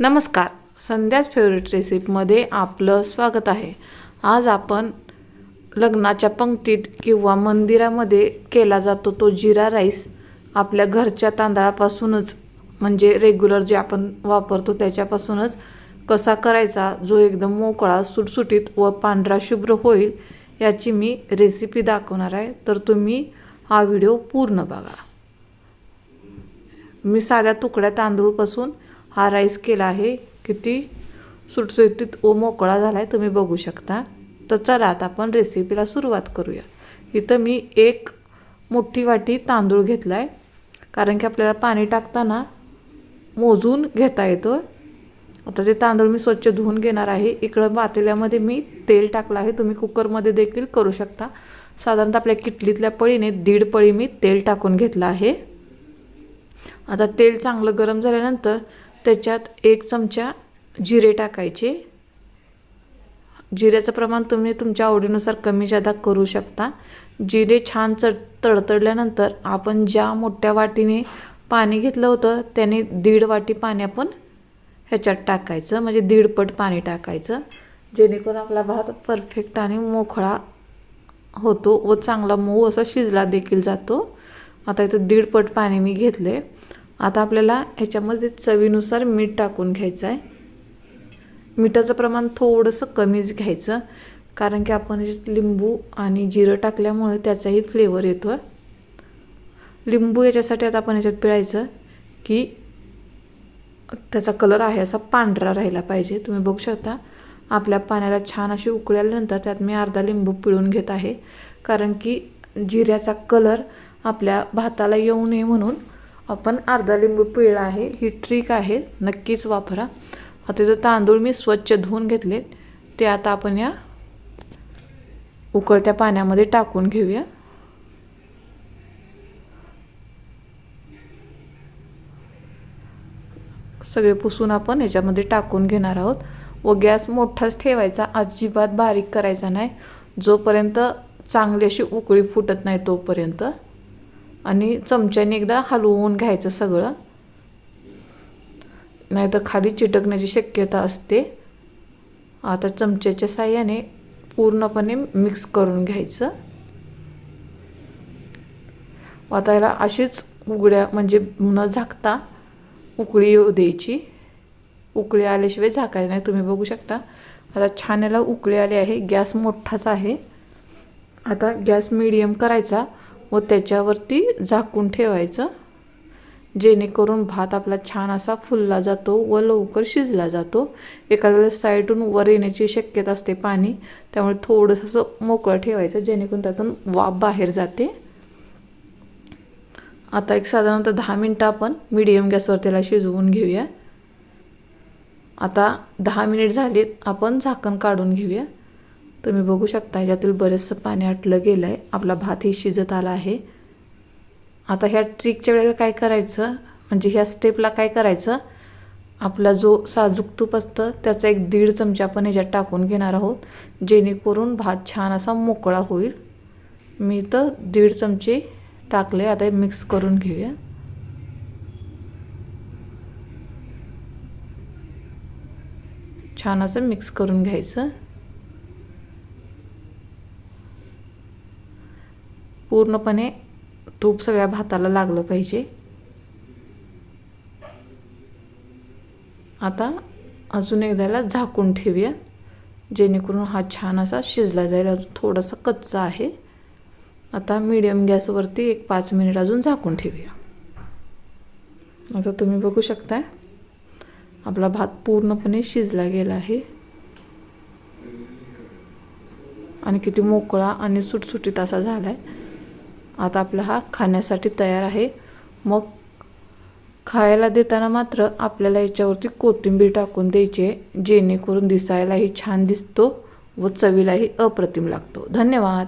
नमस्कार. संध्याच फेवरेट रेसिपीमध्ये आपलं स्वागत आहे. आज आपण लग्नाच्या पंक्तीत किंवा मंदिरामध्ये केला जातो तो जिरा राईस आपल्या घरच्या तांदळापासूनच म्हणजे रेग्युलर जे आपण वापरतो त्याच्यापासूनच कसा करायचा जो एकदम मोकळा सुटसुटीत व पांढरा शुभ्र होईल याची मी रेसिपी दाखवणार आहे. तर तुम्ही हा व्हिडिओ पूर्ण बघा. मी साध्या तुकड्या तांदूळपासून हा राईस केला आहे. किती? सुटसुटीत ओ मोकळा झाला आहे तुम्ही बघू शकता. तर चला आता आपण रेसिपीला सुरुवात करूया. इथं मी एक मोठी वाटी तांदूळ घेतला आहे कारण की आपल्याला पाणी टाकताना मोजून घेता येतं. आता ते तांदूळ मी स्वच्छ धुवून घेणार आहे. इकडं पातेल्यामध्ये मी तेल टाकलं आहे. तुम्ही कुकरमध्ये देखील करू शकता. साधारणतः आपल्या किटलीतल्या पळीने दीड पळी मी तेल टाकून घेतलं आहे. आता तेल चांगलं गरम झाल्यानंतर त्याच्यात एक चमचा जिरे टाकायचे. जिऱ्याचं प्रमाण तुम्ही तुमच्या आवडीनुसार कमी जादा करू शकता. जिरे छान चढ तडतडल्यानंतर आपण ज्या मोठ्या वाटीने पाणी घेतलं होतं त्याने दीड वाटी पाणी आपण ह्याच्यात टाकायचं. म्हणजे दीडपट पाणी टाकायचं. जेणेकरून आपला भात परफेक्ट आणि मोकळा होतो व चांगला मऊ असा शिजला देखील जातो. आता इथं दीडपट पाणी मी घेतले आता आपल्याला ह्याच्यामध्ये चवीनुसार मीठ टाकून घ्यायचं आहे. मिठाचं प्रमाण थोडंसं कमीच घ्यायचं कारण की आपण लिंबू आणि जिरं टाकल्यामुळे त्याचाही फ्लेवर येतो. लिंबू याच्यासाठी आता आपण ह्याच्यात पिळायचं की त्याचा कलर आहे असा पांढरा राहिला पाहिजे. तुम्ही बघू शकता आपल्या पाण्याला छान अशी उकळल्यानंतर त्यात मी अर्धा लिंबू पिळून घेत आहे कारण की जिऱ्याचा कलर आपल्या भाताला येऊ नये म्हणून आपण अर्धा लिंबू पिळला आहे. ही ट्रिक आहे. नक्कीच वापरा. आता त्याचं तांदूळ मी स्वच्छ धुवून घेतले. ते आता आपण या उकळत्या पाण्यामध्ये टाकून घेऊया. सगळे पुसून आपण याच्यामध्ये टाकून घेणार आहोत. व गॅस मोठाच ठेवायचा. अजिबात बारीक करायचा नाही. जोपर्यंत चांगली अशी उकळी फुटत नाही तोपर्यंत. आणि चमच्याने एकदा हलवून घ्यायचं सगळं. नाहीतर खाली चिटकण्याची शक्यता असते. आता चमच्याच्या साह्याने पूर्णपणे मिक्स करून घ्यायचं. आता याला अशीच उघड्या म्हणजे न झाकता उकळी येऊ द्यायची. उकळी आल्याशिवाय झाकायचं नाही. तुम्ही बघू शकता. आता छान याला उकळी आली आहे. गॅस मोठाच आहे. आता गॅस मिडियम करायचा. व त्याच्यावरती झाकून ठेवायचं. जेणेकरून भात आपला छान असा फुलला जातो व लवकर शिजला जातो. एखाद्या वेळेस साईडून वर येण्याची शक्यता असते पाणी त्यामुळे थोडंसं असं मोकळं ठेवायचं जेणेकरून त्यातून वाफ बाहेर जाते. आता एक साधारणतः दहा मिनटं आपण मिडियम गॅसवर त्याला शिजवून घेऊया. आता दहा मिनिट झालीत आपण झाकण काढून घेऊया. तुम्ही बघू शकता ह्याच्यातील बरेचसं पाणी आटलं गेलं आहे आपला भातही शिजत आला आहे. आता ह्या ट्रिकच्या वेळेला काय करायचं? म्हणजे ह्या स्टेपला काय करायचं? आपला जो साजूक तूप असतं त्याचा एक दीड चमचा आपण ह्याच्यात टाकून घेणार आहोत. जेणेकरून भात छान असा मोकळा होईल. मी तर दीड चमचे टाकले आता हे मिक्स करून घेऊया. छान असं मिक्स करून घ्यायचं. पूर्णपणे तूप सगळ्या भाताला लागलं पाहिजे. आता अजून एकदाला झाकून ठेवूया. जेणेकरून हा छान असा शिजला जाईल. अजून थोडासा कच्चा आहे. आता मीडियम गॅसवरती एक पाच मिनिट अजून झाकून ठेवूया. आता तुम्ही बघू शकताय आपला भात पूर्णपणे शिजला गेला आहे. आणि किती मोकळा आणि सुटसुटीत असा झाला आहे आता आपला हा खाण्यासाठी तयार आहे. मग खायला देताना मात्र आपल्याला याच्यावरती कोथिंबीर टाकून द्यायची आहे. जेणेकरून दिसायलाही छान दिसतो व चवीलाही अप्रतिम लागतो. धन्यवाद.